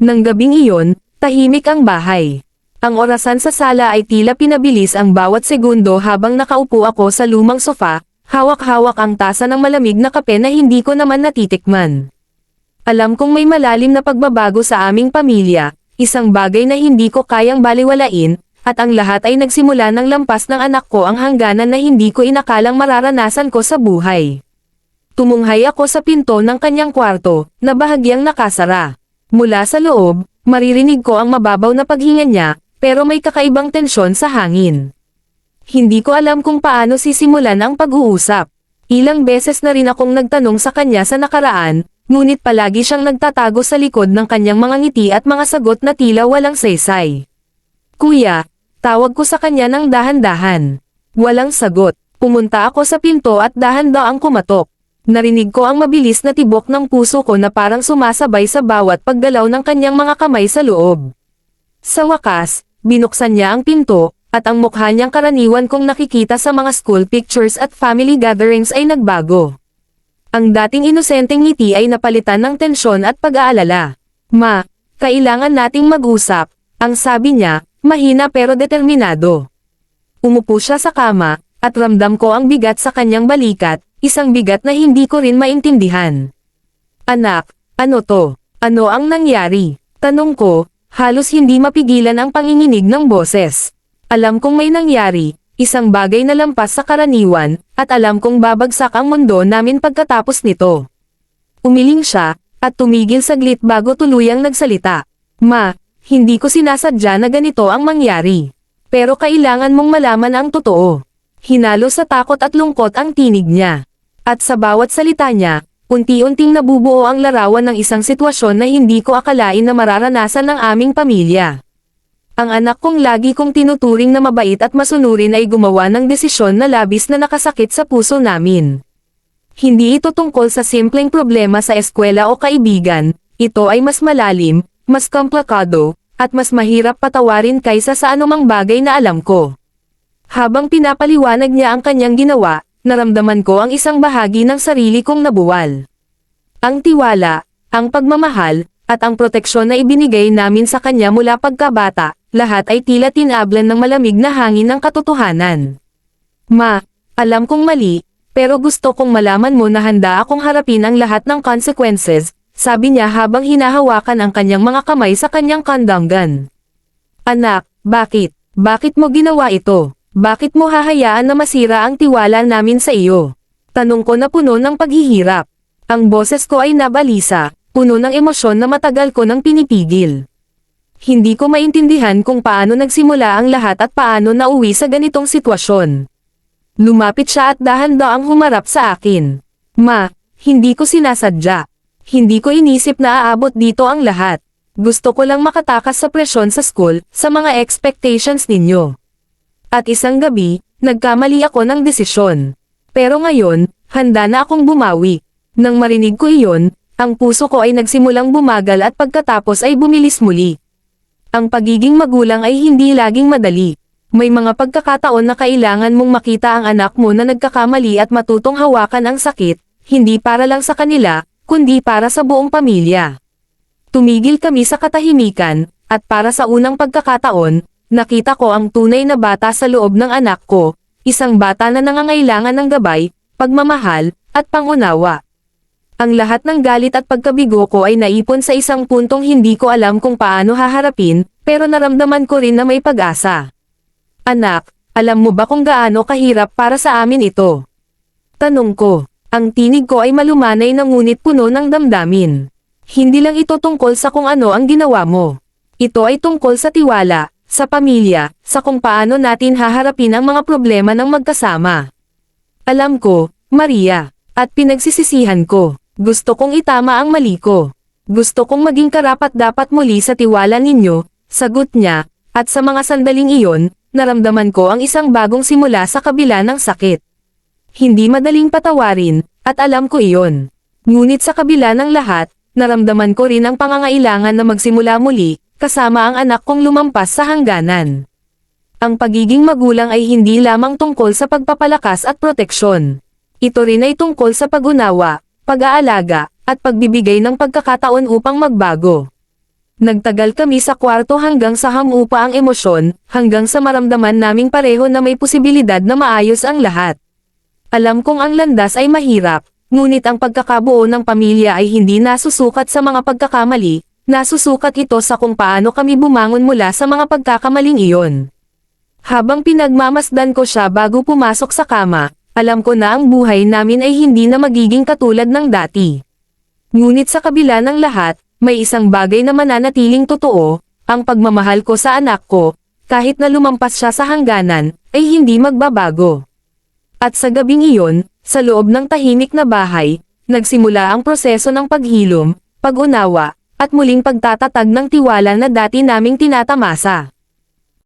Nang gabing iyon, tahimik ang bahay. Ang orasan sa sala ay tila pinabilis ang bawat segundo habang nakaupo ako sa lumang sofa, hawak-hawak ang tasa ng malamig na kape na hindi ko naman natitikman. Alam kong may malalim na pagbabago sa aming pamilya, isang bagay na hindi ko kayang baliwalain, at ang lahat ay nagsimula ng lampas ng anak ko ang hangganan na hindi ko inakalang mararanasan ko sa buhay. Tumunghay ako sa pinto ng kanyang kwarto, na bahagyang nakasara. Mula sa loob, maririnig ko ang mababaw na paghinga niya, pero may kakaibang tensyon sa hangin. Hindi ko alam kung paano sisimulan ang pag-uusap. Ilang beses na rin akong nagtanong sa kanya sa nakaraan, ngunit palagi siyang nagtatago sa likod ng kanyang mga ngiti at mga sagot na tila walang saysay. Kuya, tawag ko sa kanya ng dahan-dahan. Walang sagot. Pumunta ako sa pinto at dahan-daang kumatok. Narinig ko ang mabilis na tibok ng puso ko na parang sumasabay sa bawat paggalaw ng kanyang mga kamay sa loob. Sa wakas, binuksan niya ang pinto, at ang mukha niyang karaniwan kong nakikita sa mga school pictures at family gatherings ay nagbago. Ang dating inosenteng ngiti ay napalitan ng tensyon at pag-aalala. Ma, kailangan nating mag-usap, ang sabi niya, mahina pero determinado. Umupo siya sa kama, at ramdam ko ang bigat sa kanyang balikat, isang bigat na hindi ko rin maintindihan. Anak, ano to? Ano ang nangyari? Tanong ko, halos hindi mapigilan ang panginginig ng boses. Alam kong may nangyari, isang bagay na lampas sa karaniwan, at alam kong babagsak ang mundo namin pagkatapos nito. Umiling siya, at tumigil saglit bago tuluyang nagsalita. Ma, hindi ko sinasadya na ganito ang mangyari. Pero kailangan mong malaman ang totoo. Hinalo sa takot at lungkot ang tinig niya. At sa bawat salita niya, unti-unting nabubuo ang larawan ng isang sitwasyon na hindi ko akalain na mararanasan ng aming pamilya. Ang anak kong lagi kong tinuturing na mabait at masunurin ay gumawa ng desisyon na labis na nakasakit sa puso namin. Hindi ito tungkol sa simpleng problema sa eskwela o kaibigan, ito ay mas malalim, mas komplikado, at mas mahirap patawarin kaysa sa anumang bagay na alam ko. Habang pinapaliwanag niya ang kanyang ginawa, naramdaman ko ang isang bahagi ng sarili kong nabuwal. Ang tiwala, ang pagmamahal, at ang proteksyon na ibinigay namin sa kanya mula pagkabata, lahat ay tila tinablan ng malamig na hangin ng katotohanan. Ma, alam kong mali, pero gusto kong malaman mo na handa akong harapin ang lahat ng consequences, sabi niya habang hinahawakan ang kanyang mga kamay sa kanyang gun. Anak, bakit? Bakit mo ginawa ito? Bakit mo hahayaan na masira ang tiwala namin sa iyo? Tanong ko na puno ng paghihirap. Ang boses ko ay nabalisa, puno ng emosyon na matagal ko nang pinipigil. Hindi ko maintindihan kung paano nagsimula ang lahat at paano nauwi sa ganitong sitwasyon. Lumapit siya at dahan-daang humarap sa akin. Ma, hindi ko sinasadya. Hindi ko inisip na aabot dito ang lahat. Gusto ko lang makatakas sa presyon sa school, sa mga expectations ninyo. At isang gabi, nagkamali ako ng desisyon. Pero ngayon, handa na akong bumawi. Nang marinig ko iyon, ang puso ko ay nagsimulang bumagal at pagkatapos ay bumilis muli. Ang pagiging magulang ay hindi laging madali. May mga pagkakataon na kailangan mong makita ang anak mo na nagkakamali at matutong hawakan ang sakit, hindi para lang sa kanila, kundi para sa buong pamilya. Tumigil kami sa katahimikan, at para sa unang pagkakataon, nakita ko ang tunay na bata sa loob ng anak ko, isang bata na nangangailangan ng gabay, pagmamahal, at pangunawa. Ang lahat ng galit at pagkabigo ko ay naipon sa isang puntong hindi ko alam kung paano haharapin, pero naramdaman ko rin na may pag-asa. Anak, alam mo ba kung gaano kahirap para sa amin ito? Tanong ko. Ang tinig ko ay malumanay na ngunit puno ng damdamin. Hindi lang ito tungkol sa kung ano ang ginawa mo. Ito ay tungkol sa tiwala, sa pamilya, sa kung paano natin haharapin ang mga problema ng magkasama. Alam ko, Maria, at pinagsisisihan ko. Gusto kong itama ang mali ko. Gusto kong maging karapat dapat muli sa tiwala ninyo, sagot niya, at sa mga sandaling iyon, naramdaman ko ang isang bagong simula sa kabila ng sakit. Hindi madaling patawarin, at alam ko iyon. Ngunit sa kabila ng lahat, naramdaman ko rin ang pangangailangan na magsimula muli, kasama ang anak kong lumampas sa hangganan. Ang pagiging magulang ay hindi lamang tungkol sa pagpapalakas at proteksyon. Ito rin ay tungkol sa pag-unawa, pag-aalaga, at pagbibigay ng pagkakataon upang magbago. Nagtagal kami sa kwarto hanggang sa hamupa ang emosyon, hanggang sa maramdaman naming pareho na may posibilidad na maayos ang lahat. Alam kong ang landas ay mahirap, ngunit ang pagkakabuo ng pamilya ay hindi nasusukat sa mga pagkakamali, nasusukat ito sa kung paano kami bumangon mula sa mga pagkakamaling iyon. Habang pinagmamasdan ko siya bago pumasok sa kama, alam ko na ang buhay namin ay hindi na magiging katulad ng dati. Ngunit sa kabila ng lahat, may isang bagay na mananatiling totoo, ang pagmamahal ko sa anak ko, kahit na lumampas siya sa hangganan, ay hindi magbabago. At sa gabing iyon, sa loob ng tahimik na bahay, nagsimula ang proseso ng paghilom, pag-unawa, at muling pagtatatag ng tiwala na dati naming tinatamasa.